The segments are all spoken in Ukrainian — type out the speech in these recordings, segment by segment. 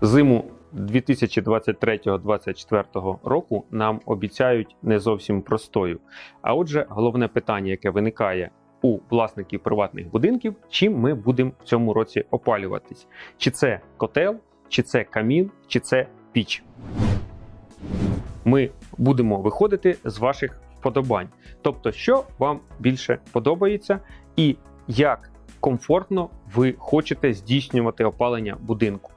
Зиму 2023-2024 року нам обіцяють не зовсім простою. А отже, головне питання, яке виникає у власників приватних будинків, чим ми будемо в цьому році опалюватись? Чи це котел, чи це камін, чи це піч? Ми будемо виходити з ваших вподобань. Тобто, що вам більше подобається, і як комфортно ви хочете здійснювати опалення будинку.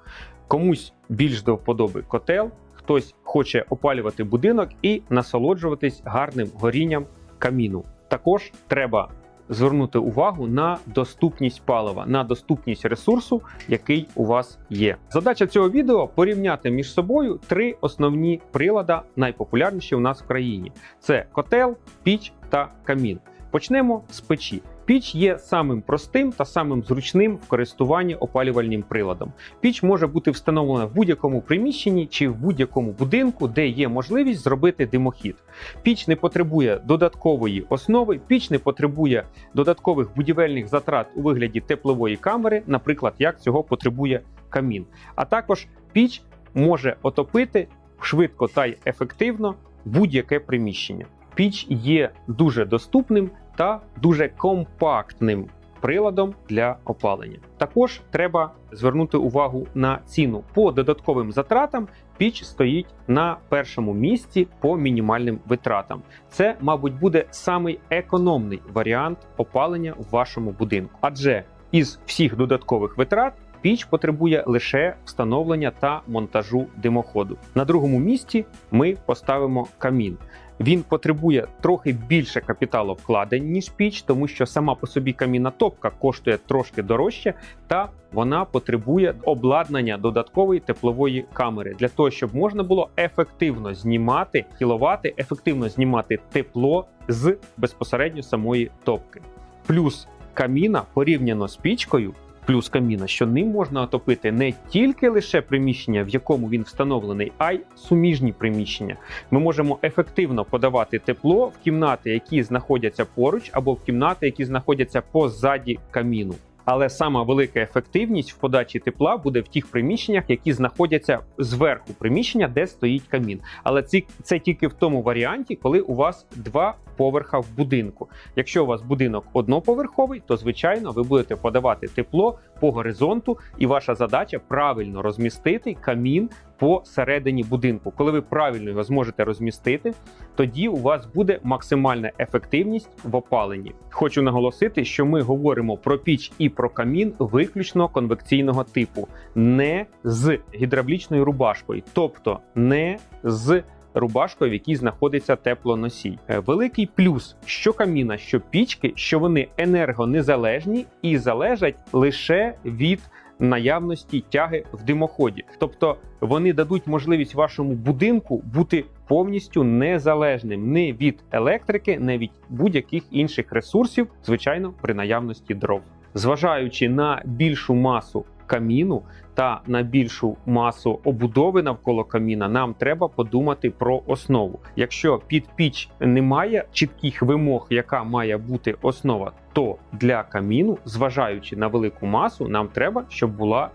Комусь більш до вподоби котел, хтось хоче опалювати будинок і насолоджуватись гарним горінням каміну. Також треба звернути увагу на доступність палива, на доступність ресурсу, який у вас є. Задача цього відео порівняти між собою три основні прилада, найпопулярніші у нас в країні: це котел, піч та камін. Почнемо з печі. Піч є самим простим та самим зручним в користуванні опалювальним приладом. Піч може бути встановлена в будь-якому приміщенні чи в будь-якому будинку, де є можливість зробити димохід. Піч не потребує додаткової основи, піч не потребує додаткових будівельних затрат у вигляді теплової камери, наприклад, як цього потребує камін. А також піч може отопити швидко та й ефективно будь-яке приміщення. Піч є дуже доступним та дуже компактним приладом для опалення. Також треба звернути увагу на ціну по додатковим затратам. Піч стоїть на першому місці по мінімальним витратам. Це, мабуть, буде самий економний варіант опалення в вашому будинку, адже із всіх додаткових витрат. Піч потребує лише встановлення та монтажу димоходу. На другому місці ми поставимо камін. Він потребує трохи більше капіталу вкладень, ніж піч, тому що сама по собі камінна топка коштує трошки дорожче, та вона потребує обладнання додаткової теплової камери для того, щоб можна було ефективно знімати кіловати, ефективно знімати тепло з безпосередньо самої топки. Плюс каміна порівняно з пічкою. Плюс каміна, що ним можна отопити не тільки лише приміщення, в якому він встановлений, а й суміжні приміщення. Ми можемо ефективно подавати тепло в кімнати, які знаходяться поруч, або в кімнати, які знаходяться позаді каміну. Але сама велика ефективність в подачі тепла буде в тих приміщеннях, які знаходяться зверху приміщення, де стоїть камін. Але це, це тільки в тому варіанті, коли у вас два поверха в будинку. Якщо у вас будинок одноповерховий, то звичайно ви будете подавати тепло по горизонту, і ваша задача правильно розмістити камін посередині будинку. Коли ви правильно його зможете розмістити, тоді у вас буде максимальна ефективність в опаленні. Хочу наголосити, що ми говоримо про піч і про камін виключно конвекційного типу, не з гідравлічною рубашкою, тобто не з Рубашкою, в якій знаходиться теплоносій. Е, Великий плюс що каміна, що пічки, що вони енергонезалежні і залежать лише від наявності тяги в димоході. Тобто вони дадуть можливість вашому будинку бути повністю незалежним не від електрики, не від будь-яких інших ресурсів, звичайно, при наявності дров. Зважаючи на більшу масу каміну та на більшу масу обудови навколо каміна, нам треба подумати про основу. Якщо під піч немає чітких вимог, яка має бути основа, то для каміну, зважаючи на велику масу, нам треба, щоб була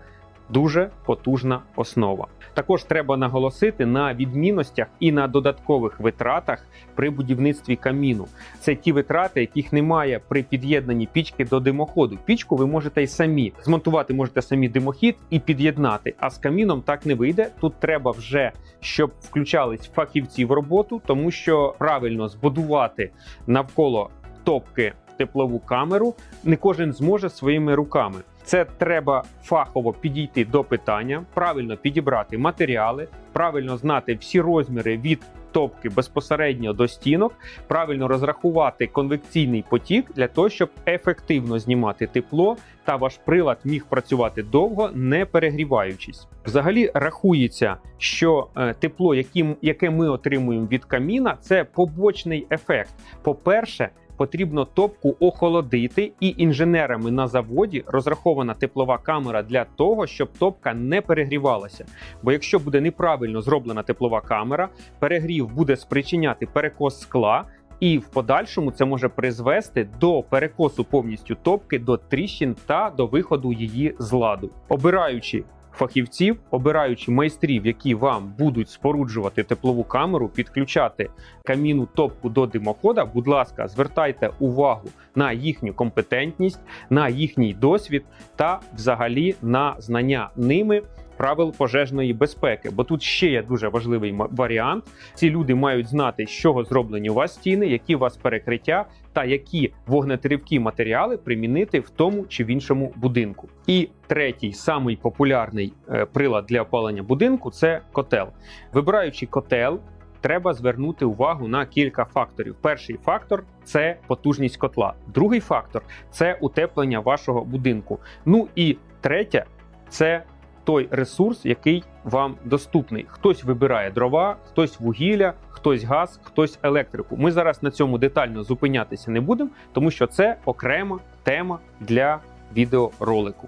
дуже потужна основа. Також треба наголосити на відмінностях і на додаткових витратах при будівництві каміну. Це ті витрати, яких немає при під'єднанні пічки до димоходу. Пічку ви можете й самі змонтувати, можете самі димохід і під'єднати. А з каміном так не вийде. Тут треба вже щоб включались фахівці в роботу, тому що правильно збудувати навколо топки теплову камеру не кожен зможе своїми руками. Це треба фахово підійти до питання, правильно підібрати матеріали, правильно знати всі розміри від топки безпосередньо до стінок, правильно розрахувати конвекційний потік для того, щоб ефективно знімати тепло та ваш прилад міг працювати довго, не перегріваючись. Взагалі рахується, що е, тепло, яке ми отримуємо від каміна, це побочний ефект. По-перше, потрібно топку охолодити, і інженерами на заводі розрахована теплова камера для того, щоб топка не перегрівалася. Бо якщо буде неправильно зроблена теплова камера, перегрів буде спричиняти перекос скла. І в подальшому це може призвести до перекосу повністю топки, до тріщин та до виходу її з ладу. Обираючи фахівців, обираючи майстрів, які вам будуть споруджувати теплову камеру, підключати каміну топку до димохода. Будь ласка, звертайте увагу на їхню компетентність, на їхній досвід та взагалі на знання ними. Правил пожежної безпеки, бо тут ще є дуже важливий варіант. Ці люди мають знати, з чого зроблені у вас стіни, які у вас перекриття, та які вогнетривкі матеріали примінити в тому чи в іншому будинку. І третій, самий популярний е, прилад для опалення будинку це котел. Вибираючи котел, треба звернути увагу на кілька факторів. Перший фактор це потужність котла. Другий фактор це утеплення вашого будинку. Ну і третє це той ресурс, який вам доступний. Хтось вибирає дрова, хтось вугілля, хтось газ, хтось електрику. Ми зараз на цьому детально зупинятися не будемо, тому що це окрема тема для відеоролику.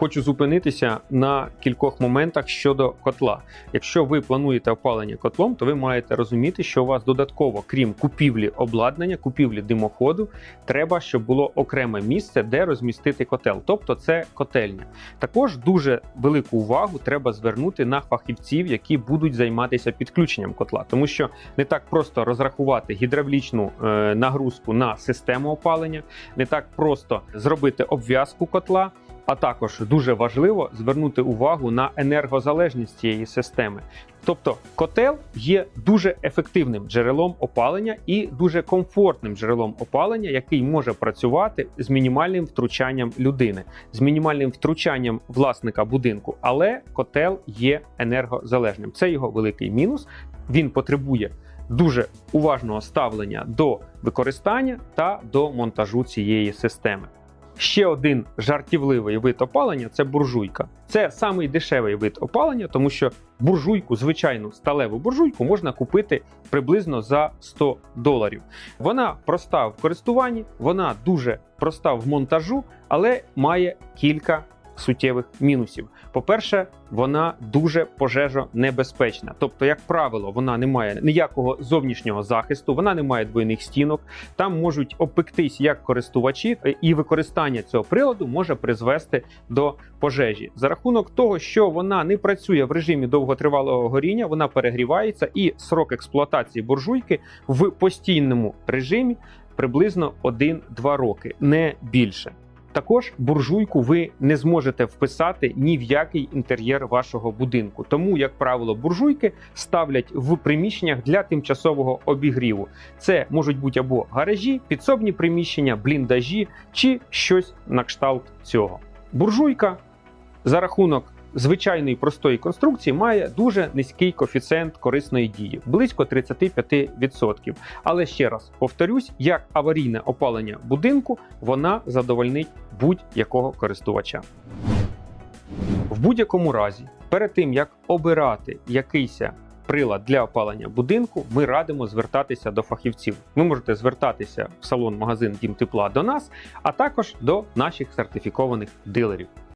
Хочу зупинитися на кількох моментах щодо котла. Якщо ви плануєте опалення котлом, то ви маєте розуміти, що у вас додатково, крім купівлі обладнання, купівлі димоходу, треба, щоб було окреме місце, де розмістити котел. Тобто це котельня. Також дуже велику увагу треба звернути на фахівців, які будуть займатися підключенням котла, тому що не так просто розрахувати гідравлічну е, нагрузку на систему опалення, не так просто зробити обв'язку котла. А також дуже важливо звернути увагу на енергозалежність цієї системи. Тобто котел є дуже ефективним джерелом опалення і дуже комфортним джерелом опалення, який може працювати з мінімальним втручанням людини, з мінімальним втручанням власника будинку. Але котел є енергозалежним. Це його великий мінус. Він потребує дуже уважного ставлення до використання та до монтажу цієї системи. Ще один жартівливий вид опалення це буржуйка. Це самий дешевий вид опалення, тому що буржуйку, звичайну сталеву буржуйку, можна купити приблизно за 100 доларів. Вона проста в користуванні, вона дуже проста в монтажу, але має кілька суттєвих мінусів. По-перше, вона дуже пожежонебезпечна. Тобто, як правило, вона не має ніякого зовнішнього захисту, вона не має двойних стінок. Там можуть обпектись як користувачі, е, і використання цього приладу може призвести до пожежі за рахунок того, що вона не працює в режимі довготривалого горіння, вона перегрівається, і срок експлуатації буржуйки в постійному режимі приблизно 1-2 роки, не більше. Також буржуйку ви не зможете вписати ні в який інтер'єр вашого будинку. Тому, як правило, буржуйки ставлять в приміщеннях для тимчасового обігріву. Це можуть бути або гаражі, підсобні приміщення, бліндажі чи щось на кшталт цього. Буржуйка за рахунок звичайної простої конструкції має дуже низький коефіцієнт корисної дії, близько 35%. Але ще раз повторюсь, як аварійне опалення будинку вона задовольнить будь-якого користувача. В будь-якому разі, перед тим як обирати якийсь прилад для опалення будинку, ми радимо звертатися до фахівців. Ви можете звертатися в салон-магазин Дім тепла до нас, а також до наших сертифікованих дилерів.